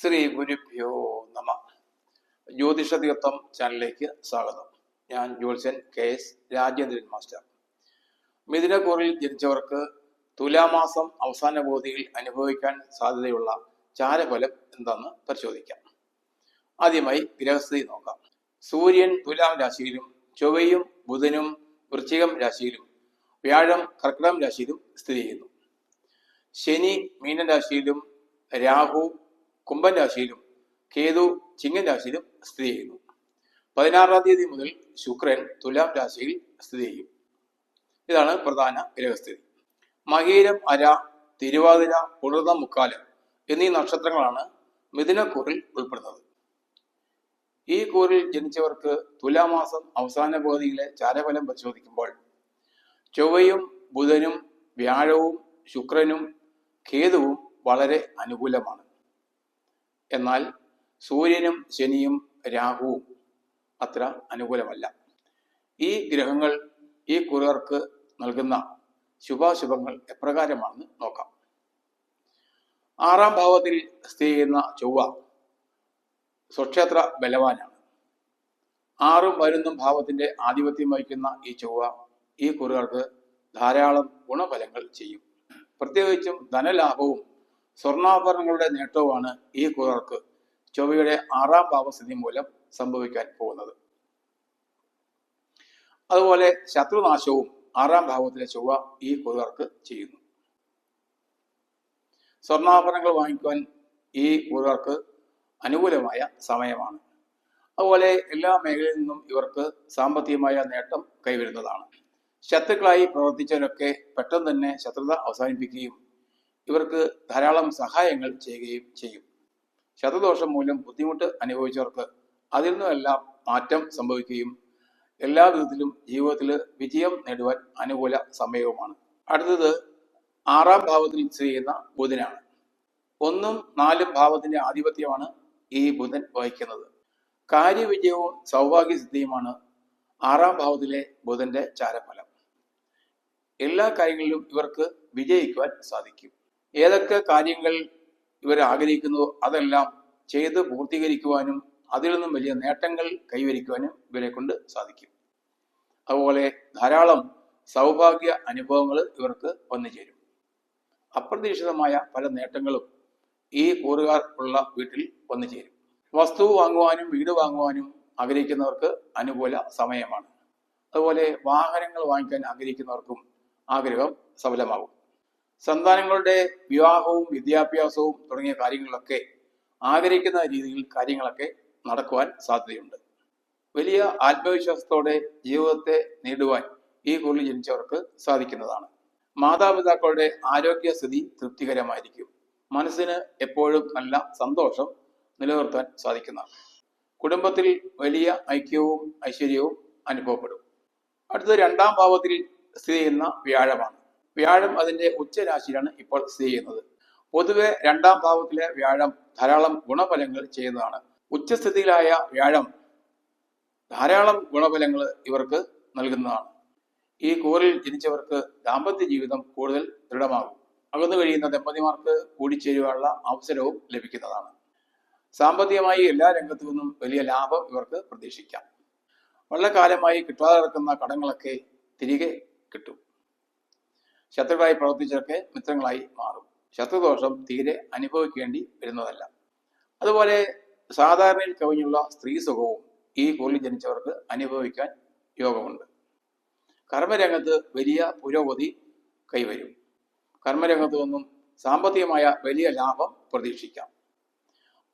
ശ്രീ ഗുരുഭ്യോ നമ. ജ്യോതിഷ തീർത്ഥം ചാനലിലേക്ക് സ്വാഗതം. ഞാൻ ജ്യോത്സ്യൻ കെ എസ് രാജേന്ദ്രൻ മാസ്റ്റർ. മിഥുനക്കൂറിൽ ജനിച്ചവർക്ക് തുലാമാസം അവസാന ബോധിയിൽ അനുഭവിക്കാൻ സാധ്യതയുള്ള ചാരഫലം എന്താന്ന് പരിശോധിക്കാം. ആദ്യമായി ഗ്രഹസ്ഥിതി നോക്കാം. സൂര്യൻ തുലാം രാശിയിലും ചൊവ്വയും ബുധനും വൃശ്ചികം രാശിയിലും വ്യാഴം കർക്കിടകം രാശിയിലും സ്ഥിതി ചെയ്യുന്നു. ശനി മീനരാശിയിലും രാഹു കുംഭൻ രാശിയിലും കേതു ചിങ്ങൻ രാശിയിലും സ്ഥിതി ചെയ്യുന്നു. പതിനാറാം തീയതി മുതൽ ശുക്രൻ തുലാം രാശിയിൽ സ്ഥിതി ചെയ്യും. ഇതാണ് പ്രധാന ഗ്രഹസ്ഥിതി. മകീരം അര തിരുവാതിര പുണർന്ന മുക്കാലം എന്നീ നക്ഷത്രങ്ങളാണ് മിഥുനക്കൂറിൽ ഉൾപ്പെടുന്നത്. ഈ കൂറിൽ ജനിച്ചവർക്ക് തുലാമാസം അവസാന പകുതിയിലെ ചാരഫലം പരിശോധിക്കുമ്പോൾ ചൊവ്വയും ബുധനും വ്യാഴവും ശുക്രനും കേതുവും വളരെ അനുകൂലമാണ്. എന്നാൽ സൂര്യനും ശനിയും രാഹുവും അത്ര അനുകൂലമല്ല. ഈ ഗ്രഹങ്ങൾ ഈ കുറുകർക്ക് നൽകുന്ന ശുഭാശുഭങ്ങൾ എപ്രകാരമാണെന്ന് നോക്കാം. ആറാം ഭാവത്തിൽ സ്ഥിതി ചെയ്യുന്ന ചൊവ്വ സ്വക്ഷേത്ര ബലവാനാണ്. ആറും വരുന്നും ഭാവത്തിന്റെ ആധിപത്യം വഹിക്കുന്ന ഈ ചൊവ്വ ഈ കുറുകർക്ക് ധാരാളം ഗുണഫലങ്ങൾ ചെയ്യും. പ്രത്യേകിച്ചും ധനലാഭവും സ്വർണാഭരണങ്ങളുടെ നേട്ടവുമാണ് ഈ കുതിർക്ക് ചൊവ്വയുടെ ആറാം ഭാവസ്ഥിതി മൂലം സംഭവിക്കാൻ പോകുന്നത്. അതുപോലെ ശത്രുനാശവും ആറാം ഭാവത്തിലെ ചൊവ്വ ഈ കുതിർക്ക് ചെയ്യുന്നു. സ്വർണാഭരണങ്ങൾ വാങ്ങിക്കുവാൻ ഈ കുതിർക്ക് അനുകൂലമായ സമയമാണ്. അതുപോലെ എല്ലാ മേഖലയിൽ നിന്നും ഇവർക്ക് സാമ്പത്തികമായ നേട്ടം കൈവരുന്നതാണ്. ശത്രുക്കളായി പ്രവർത്തിച്ചവരൊക്കെ പെട്ടെന്ന് തന്നെ ശത്രുത അവസാനിപ്പിക്കുകയും ഇവർക്ക് ധാരാളം സഹായങ്ങൾ ചെയ്യുകയും ചെയ്യും. ശതദോഷം മൂലം ബുദ്ധിമുട്ട് അനുഭവിച്ചവർക്ക് അതിൽ നിന്നെല്ലാം മാറ്റം സംഭവിക്കുകയും എല്ലാ വിധത്തിലും ജീവിതത്തിൽ വിജയം നേടുവാൻ അനുകൂല സമയവുമാണ്. അടുത്തത് ആറാം ഭാവത്തിൽ സ്ഥിതി ചെയ്യുന്ന ബുധനാണ്. ഒന്നും നാലും ഭാവത്തിന്റെ ആധിപത്യമാണ് ഈ ബുധൻ വഹിക്കുന്നത്. കാര്യവിജയവും സൗഭാഗ്യസിദ്ധിയുമാണ് ആറാം ഭാവത്തിലെ ബുധന്റെ ചാരഫലം. എല്ലാ കാര്യങ്ങളിലും ഇവർക്ക് വിജയിക്കുവാൻ സാധിക്കും. ഏതൊക്കെ കാര്യങ്ങൾ ഇവർ ആഗ്രഹിക്കുന്നു അതെല്ലാം ചെയ്ത് പൂർത്തീകരിക്കുവാനും അതിൽ നിന്നും വലിയ നേട്ടങ്ങൾ കൈവരിക്കുവാനും ഇവരെ കൊണ്ട് സാധിക്കും. അതുപോലെ ധാരാളം സൗഭാഗ്യ അനുഭവങ്ങൾ ഇവർക്ക് വന്നു ചേരും. അപ്രതീക്ഷിതമായ പല നേട്ടങ്ങളും ഈ കൂറുകാർ ഉള്ള വീട്ടിൽ വന്നു ചേരും. വസ്തു വാങ്ങുവാനും വീട് വാങ്ങുവാനും ആഗ്രഹിക്കുന്നവർക്ക് അനുകൂല സമയമാണ്. അതുപോലെ വാഹനങ്ങൾ വാങ്ങിക്കാൻ ആഗ്രഹിക്കുന്നവർക്കും ആഗ്രഹം സഫലമാകും. സന്താനങ്ങളുടെ വിവാഹവും വിദ്യാഭ്യാസവും തുടങ്ങിയ കാര്യങ്ങളൊക്കെ ആഗ്രഹിക്കുന്ന രീതിയിൽ കാര്യങ്ങളൊക്കെ നടക്കുവാൻ സാധ്യതയുണ്ട്. വലിയ ആത്മവിശ്വാസത്തോടെ ജീവിതത്തെ നേടുവാൻ ഈ കുറിൽ ജനിച്ചവർക്ക് സാധിക്കുന്നതാണ്. മാതാപിതാക്കളുടെ ആരോഗ്യസ്ഥിതി തൃപ്തികരമായിരിക്കും. മനസ്സിന് എപ്പോഴും നല്ല സന്തോഷം നിലനിർത്താൻ സാധിക്കുന്നതാണ്. കുടുംബത്തിൽ വലിയ ഐക്യവും ഐശ്വര്യവും അനുഭവപ്പെടും. അടുത്തത് രണ്ടാം ഭാവത്തിൽ സ്ഥിതി ചെയ്യുന്ന വ്യാഴമാണ്. വ്യാഴം അതിന്റെ ഉച്ചരാശിയിലാണ് ഇപ്പോൾ സ്ഥിതി ചെയ്യുന്നത്. പൊതുവെ രണ്ടാം ഭാവത്തിലെ വ്യാഴം ധാരാളം ഗുണഫലങ്ങൾ ചെയ്യുന്നതാണ്. ഉച്ചസ്ഥിതിയിലായ വ്യാഴം ധാരാളം ഗുണഫലങ്ങൾ ഇവർക്ക് നൽകുന്നതാണ്. ഈ കൂറിൽ ജനിച്ചവർക്ക് ദാമ്പത്യ ജീവിതം കൂടുതൽ ദൃഢമാകും. അകന്നു കഴിയുന്ന ദമ്പതിമാർക്ക് കൂടിച്ചേരുവാനുള്ള അവസരവും ലഭിക്കുന്നതാണ്. സാമ്പത്തികമായി എല്ലാ രംഗത്തു നിന്നും വലിയ ലാഭം ഇവർക്ക് പ്രതീക്ഷിക്കാം. വളരെ കാലമായി കിട്ടാതെ കിടക്കുന്ന കടങ്ങളൊക്കെ തിരികെ കിട്ടും. ശത്രുക്കളായി പ്രവർത്തിച്ചൊക്കെ മിത്രങ്ങളായി മാറും. ശത്രുദോഷം തീരെ അനുഭവിക്കേണ്ടി വരുന്നതല്ല. അതുപോലെ സാധാരണയിൽ കവിഞ്ഞുള്ള സ്ത്രീ സുഖവും ഈ കുറിൽ ജനിച്ചവർക്ക് അനുഭവിക്കാൻ യോഗമുണ്ട്. കർമ്മരംഗത്ത് വലിയ പുരോഗതി കൈവരും. കർമ്മരംഗത്ത് നിന്നും സാമ്പത്തികമായ വലിയ ലാഭം പ്രതീക്ഷിക്കാം.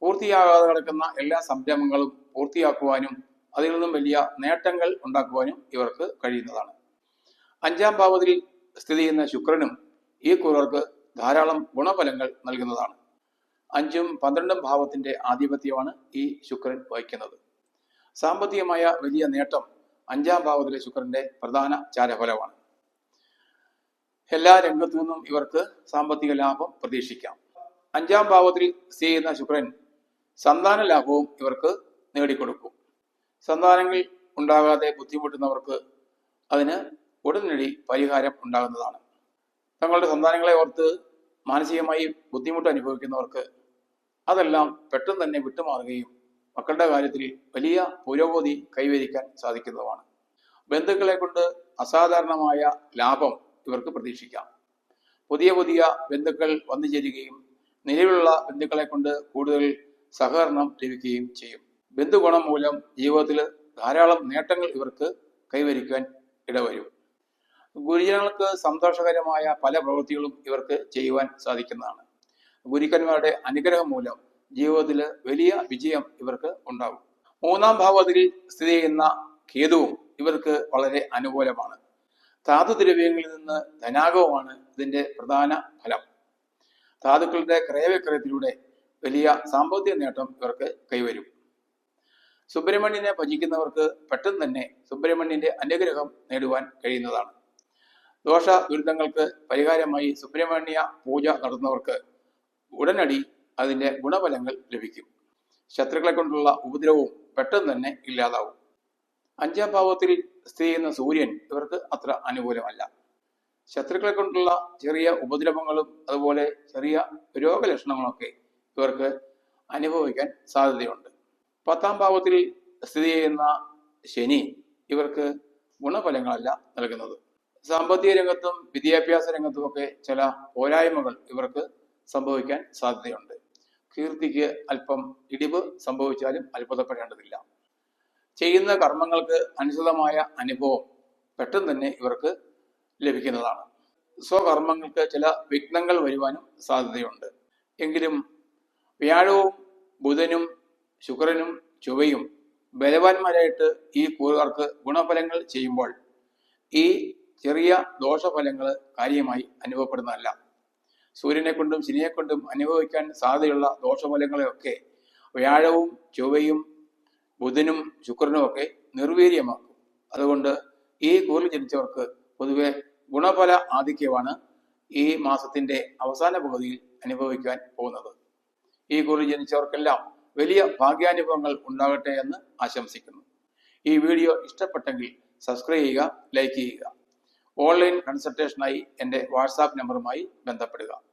പൂർത്തിയാകാതെ കിടക്കുന്ന എല്ലാ സംരംഭങ്ങളും പൂർത്തിയാക്കുവാനും അതിൽ നിന്നും വലിയ നേട്ടങ്ങൾ ഉണ്ടാക്കുവാനും ഇവർക്ക് കഴിയുന്നതാണ്. അഞ്ചാം ഭാവത്തിൽ സ്ഥിതി ചെയ്യുന്ന ശുക്രനും ഈ കുറുകർക്ക് ധാരാളം ഗുണഫലങ്ങൾ നൽകുന്നതാണ്. അഞ്ചും പന്ത്രണ്ടും ഭാവത്തിന്റെ ആധിപത്യമാണ് ഈ ശുക്രൻ വഹിക്കുന്നത്. സാമ്പത്തികമായ വലിയ നേട്ടം അഞ്ചാം ഭാവത്തിലെ ശുക്രന്റെ പ്രധാന ചാരഫലമാണ്. എല്ലാ രംഗത്തു നിന്നും ഇവർക്ക് സാമ്പത്തിക ലാഭം പ്രതീക്ഷിക്കാം. അഞ്ചാം ഭാവത്തിൽ സ്ഥിതി ചെയ്യുന്ന ശുക്രൻ സന്താന ലാഭവും ഇവർക്ക് നേടിക്കൊടുക്കും. സന്താനങ്ങൾ ഉണ്ടാകാതെ ബുദ്ധിമുട്ടുന്നവർക്ക് അതിന് ഉടനടി പരിഹാരം ഉണ്ടാകുന്നതാണ്. തങ്ങളുടെ സന്താനങ്ങളെ ഓർത്ത് മാനസികമായി ബുദ്ധിമുട്ട് അനുഭവിക്കുന്നവർക്ക് അതെല്ലാം പെട്ടെന്ന് തന്നെ വിട്ടുമാറുകയും മക്കളുടെ കാര്യത്തിൽ വലിയ പുരോഗതി കൈവരിക്കാൻ സാധിക്കുന്നതുമാണ് ബന്ധുക്കളെ കൊണ്ട് അസാധാരണമായ ലാഭം ഇവർക്ക് പ്രതീക്ഷിക്കാം. പുതിയ പുതിയ ബന്ധുക്കൾ വന്നു ചേരുകയും നിലവിലുള്ള ബന്ധുക്കളെ കൊണ്ട് കൂടുതൽ സഹകരണം ലഭിക്കുകയും ചെയ്യും. ബന്ധുഗുണം മൂലം ജീവിതത്തിൽ ധാരാളം നേട്ടങ്ങൾ ഇവർക്ക് കൈവരിക്കാൻ ഇടവരും. ഗുരുജനങ്ങൾക്ക് സന്തോഷകരമായ പല പ്രവൃത്തികളും ഇവർക്ക് ചെയ്യുവാൻ സാധിക്കുന്നതാണ്. ഗുരുക്കന്മാരുടെ അനുഗ്രഹം മൂലം ജീവിതത്തിൽ വലിയ വിജയം ഇവർക്ക് ഉണ്ടാകും. മൂന്നാം ഭാവത്തിൽ സ്ഥിതി ചെയ്യുന്ന കേതുവും ഇവർക്ക് വളരെ അനുകൂലമാണ്. ധാതുദ്രവ്യങ്ങളിൽ നിന്ന് ധനാഗവുമാണ് ഇതിന്റെ പ്രധാന ഫലം. ധാതുക്കളുടെ ക്രയവിക്രയത്തിലൂടെ വലിയ സാമ്പത്തിക നേട്ടം ഇവർക്ക് കൈവരും. സുബ്രഹ്മണ്യനെ ഭജിക്കുന്നവർക്ക് പെട്ടെന്ന് തന്നെ സുബ്രഹ്മണ്യന്റെ അനുഗ്രഹം നേടുവാൻ കഴിയുന്നതാണ്. ദോഷ ദുരിതങ്ങൾക്ക് പരിഹാരമായി സുബ്രഹ്മണ്യ പൂജ നടത്തുന്നവർക്ക് ഉടനടി അതിന്റെ ഗുണഫലങ്ങൾ ലഭിക്കും. ശത്രുക്കളെ കൊണ്ടുള്ള ഉപദ്രവവും പെട്ടെന്ന് തന്നെ ഇല്ലാതാവും. അഞ്ചാം ഭാവത്തിൽ സ്ഥിതി ചെയ്യുന്ന സൂര്യൻ ഇവർക്ക് അത്ര അനുകൂലമല്ല. ശത്രുക്കളെ കൊണ്ടുള്ള ചെറിയ ഉപദ്രവങ്ങളും അതുപോലെ ചെറിയ രോഗലക്ഷണങ്ങളൊക്കെ ഇവർക്ക് അനുഭവിക്കാൻ സാധ്യതയുണ്ട്. പത്താം ഭാവത്തിൽ സ്ഥിതി ചെയ്യുന്ന ശനി ഇവർക്ക് ഗുണഫലങ്ങളല്ല നൽകുന്നത്. സാമ്പത്തിക രംഗത്തും വിദ്യാഭ്യാസ രംഗത്തും ഒക്കെ ചില പോരായ്മകൾ ഇവർക്ക് സംഭവിക്കാൻ സാധ്യതയുണ്ട്. കീർത്തിക്ക് അല്പം ഇടിവ് സംഭവിച്ചാലും അത്ഭുതപ്പെടേണ്ടതില്ല. ചെയ്യുന്ന കർമ്മങ്ങൾക്ക് അനുസൃതമായ അനുഭവം പെട്ടെന്ന് തന്നെ ഇവർക്ക് ലഭിക്കുന്നതാണ്. സ്വകർമ്മങ്ങൾക്ക് ചില വിഘ്നങ്ങൾ വരുവാനും സാധ്യതയുണ്ട്. എങ്കിലും വ്യാഴവും ബുധനും ശുക്രനും ചൊവ്വയും ബലവാന്മാരായിട്ട് ഈ കൂറുകാർക്ക് ഗുണഫലങ്ങൾ ചെയ്യുമ്പോൾ ഈ ചെറിയ ദോഷഫലങ്ങൾ കാര്യമായി അനുഭവപ്പെടുന്നതല്ല. സൂര്യനെ കൊണ്ടും ശനിയെ കൊണ്ടും അനുഭവിക്കാൻ സാധ്യതയുള്ള ദോഷഫലങ്ങളെയൊക്കെ വ്യാഴവും ചൊവ്വയും ബുധനും ശുക്രനും ഒക്കെ നിർവീര്യമാക്കും. അതുകൊണ്ട് ഈ കൂറിൽ ജനിച്ചവർക്ക് പൊതുവെ ഗുണഫല ആധിക്യമാണ് ഈ മാസത്തിന്റെ അവസാന പകുതിയിൽ അനുഭവിക്കാൻ പോകുന്നത്. ഈ കൂറിൽ ജനിച്ചവർക്കെല്ലാം വലിയ ഭാഗ്യാനുഭവങ്ങൾ ഉണ്ടാകട്ടെ എന്ന് ആശംസിക്കുന്നു. ഈ വീഡിയോ ഇഷ്ടപ്പെട്ടെങ്കിൽ സബ്സ്ക്രൈബ് ചെയ്യുക ലൈക്ക് ചെയ്യുക. ഓൺലൈൻ കൺസൾട്ടേഷനായി എന്റെ വാട്സാപ്പ് നമ്പറുമായി ബന്ധപ്പെടുക.